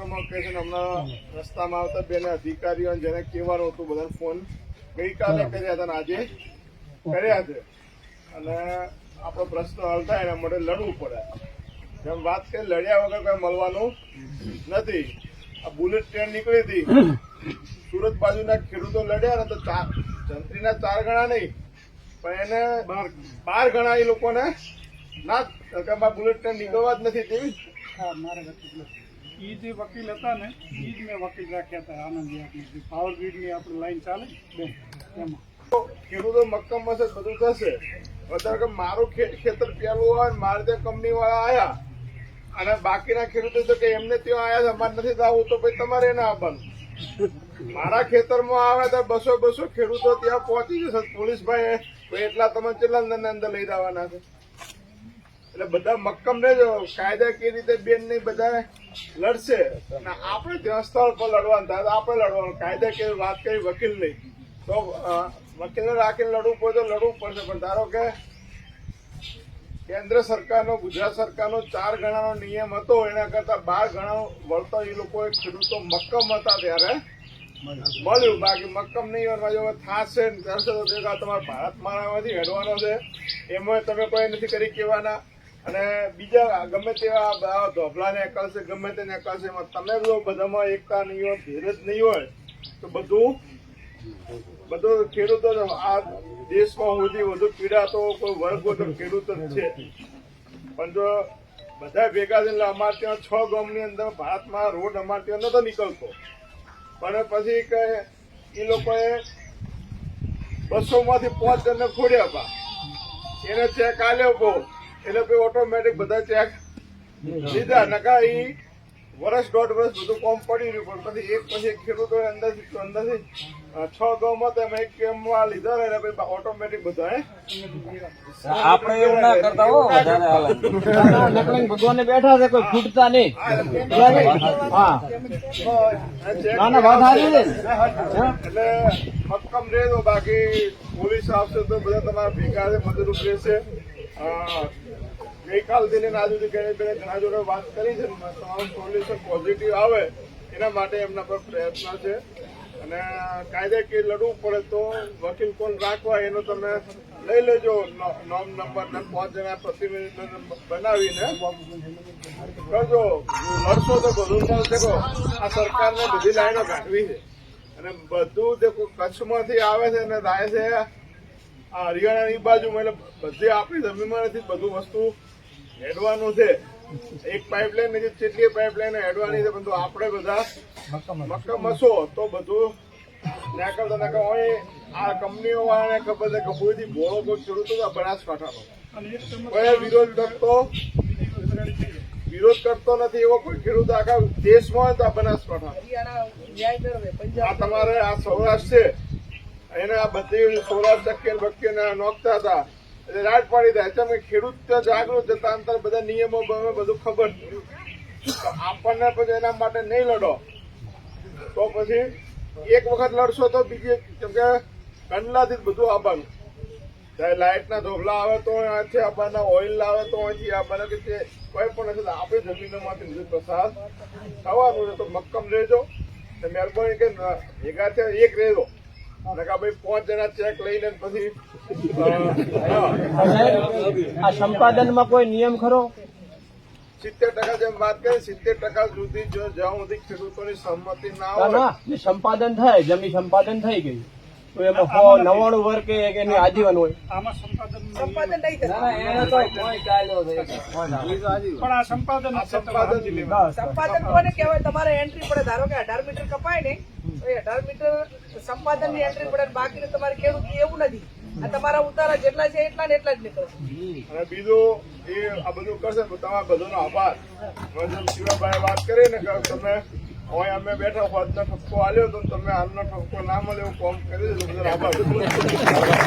આક્રમક કહે છે હમણાં રસ્તામાં આવતા બેને અધિકારીઓ જેને કહેવાનું હતું બધાને ફોન ગઈકાલે કર્યા હતા આજે? કર્યા છે. અને આપણો પ્રશ્ન હલ થાય એના માટે લડવું પડે. જેમ વાત કરી લડ્યા વગર કઈ મળવાનું નથી. આ બુલેટ ટ્રેન નીકળી હતી. સુરત બાજુના ખેડૂતો લડ્યા ને તો ચાર જંત્રીના ચાર ગણા નહીં પણ એને બાર ગણા એ લોકોને ના કે બુલેટ ટ્રેન નીકળવા જ નથી તેવી. ઈ જે વકીલ હતા ને ઈ જ મેં વકીલ રાખ્યા હતા, આનંદ આપણે પાવર ગ્રીડની આપણી લાઈન ચાલે બે, એમાં. ખેડૂતો મક્કમ હશે બધું થશે અત્યારે કે મારું ખેત ખેતર પેલું હોય મારે ત્યાં કંપની વાળા આવ્યા અને બાકીના ખેડૂતો તો કે એમને ત્યાં આવ્યા છે, અમારે નથી થવું તો ભાઈ તમારે એને આવવાનું. મારા ખેતરમાં આવે તો બસો બસો ખેડૂતો ત્યાં પહોંચી જશે. પોલીસ ભાઈ એટલા તમે કેટલા અંદર લઈ જવાના છે? એટલે બધા મક્કમ રહેજો કાયદાકીય રીતે બેન નહીં બધા લડશે. અને આપણે ત્યાં સ્થળ પર લડવાનું થાય આપણે લડવાનું. કાયદાકીય વાત કરી વકીલ નહીં. તો વકીલને રાખીને લડવું પડે તો લડવું પડશે. પણ ધારો કે કેન્દ્ર સરકારનો, ગુજરાત સરકારનો ચાર ગણાનો નિયમ હતો, એના કરતા બાર ગણા વળતો એ લોકો ખેડૂતો મક્કમ હતા ત્યારે. મળ્યું. બાકી મક્કમ નહીં હોય જો થાશે ને થશે તો તમારા ભારત માળામાંથી હેડવાનો છે. એમાં તમે કોઈ નથી કરી કહેવાના. અને બીજા ગમે તેવા આ ધોભલાને અકલશે ગમે તેને અકલશે એમાં તમે જો બધામાં એકતા નહીં હોય ધીરજ નહીં હોય, તો બધું બધું ખેડૂતો આ દેશમાં સુધી વધુ પીડાતો કોઈ વર્ગ તો ખેડૂતો છે. પણ જો બધા ભેગા થઈને અમારે ત્યાં છ ગામની અંદર ભારતમાં રોડ અમારે ત્યાં નતો નીકળતો. પણ પછી કે એ લોકોએ બસો માંથી પાંચ ખોડ્યા હતા એને ચેક આલ્યો બહુ. એટલે પછી ઓટોમેટિક બધા ચેક લીધા. નકા એ વર્ષ દોઢ વર્ષ બધું કોમ પડી રહ્યું. પણ પછી એક પછી એક ખેડૂતો અંદાજે અંદરથી છ ગામમાં તો એમાં એક કેમમાં લીધા ને એટલે પછી ઓટોમેટિક બધા આપણે એવું ના કરતા હો વધારે હાલે. નકલિંગ ભગવાને બેઠા છે કોઈ ફૂટતા નહીં. હા ના ના વાત હારી છે. એટલે મક્કમ રહેજો. બાકી પોલીસ આવશે તો બધા તમારા ભેગા છે મદદરૂપ રહેશે. અ, ગઈકાલથી આજ સુધી ઘણી જોડે વાત કરી છે. તમામ સોલ્યુશન પોઝિટિવ આવે એના માટે એમના પર પ્રયત્ન છે. અને કાયદાકીય લડવું પડે તો વકીલ કોણ રાખવા એનો તમે લઈ લેજો. નોમ નંબર ને પાંચ જણા પ્રતિનિધિ બનાવીને કરજો. લડશો તો બધું મળશે આ સરકારને બધી લાઈનો કાઢવી છે. અને બધું દેખો, કચ્છમાંથી આવે છે અને થાય છે. આ હરિયાણાની બાજુમાં એટલે બધી આપણી જમીનમાંથી બધું વસ્તુ હેડવાનું છે. એક પાઇપલાઇન નથી કેટલી પાઇપલાઇન હેડવાની છે બધું આપણે બધા મક્કમ હશો તો બધું નાકલ તો નાકલ હોય. આ કંપનીઓ વાળાને ખબર છે કે કોઈથી ભોળો કોઈ ખેડૂતો તો આ બનાસકાંઠાનો કોઈ વિરોધ કરતો વિરોધ કરતો નથી એવો કોઈ ખેડૂત આખા દેશમાં જ આ બનાસકાંઠા આ તમારે આ સૌરાષ્ટ્ર છે. એને આ બધી સૌરાષ્ટ્ર ચક્કર બક્કર નોખતા હતા. એટલે રાડ પાડી દે તમે ખેડૂત જાગૃત જતા અંતર બધા નિયમો બધું ખબર. આપણને પછી એના માટે નહીં લડો. તો પછી એક વખત લડશો તો બીજી કેમ કે કંડલાથી બધું આવવાનું. ચાહે લાઇટના ધોબલા આવે તો અહીંથી આપણને ઓઇલ લાવે તો અહીંથી આપણને કે તે કોઈ પણ નથી આપણી જમીનોમાંથી બધું પ્રસાદ થવાનું છે. તો મક્કમ રહેજો. મહેરબાની કે ભેગા એક રહેજો. નકા ભાઈ પાંચ જણા ચેક લઈને પછી આ સંપાદનમાં કોઈ નિયમ ખરો? સિત્તેર ટકા જેમ વાત કરી સિત્તેર ટકા સુધી જો જ્યાં સુધી ખેડૂતોની સંમતિ ના હોય ના સંપાદન થાય જમીન સંપાદન થઈ ગયું તો એમાં સો નવ્વાણું વર્ગ કે એની આજીવન હોય. આમાં સંપાદન સંપાદન નહીં ના, થતું. ના, એને તો કોઈ ચાલ્યો છે. પણ આ સંપાદન આ સંપાદન. સંપાદન કોને કહેવાય? તમારે એન્ટ્રી પડે. ધારો કે અઢાર મીટર કપાય ને તો અઢાર મીટર સંપાદનની એન્ટ્રી પડે બાકી તમારે ખેડૂત એવું નથી. આ તમારા ઉતારા જેટલા છે એટલા ને એટલા જ નીકળશે અને બીજું એ આ બધું કરશે તો તમારા બધાનો આભાર. શિવાભાઈ વાત કરી ને કે તમે હોય અમે બેઠા હોતનો ઠપકો આલ્યો તો તમે હાલનો ઠપકો ના મળે એવું કોમ કરી દીધું. આભાર.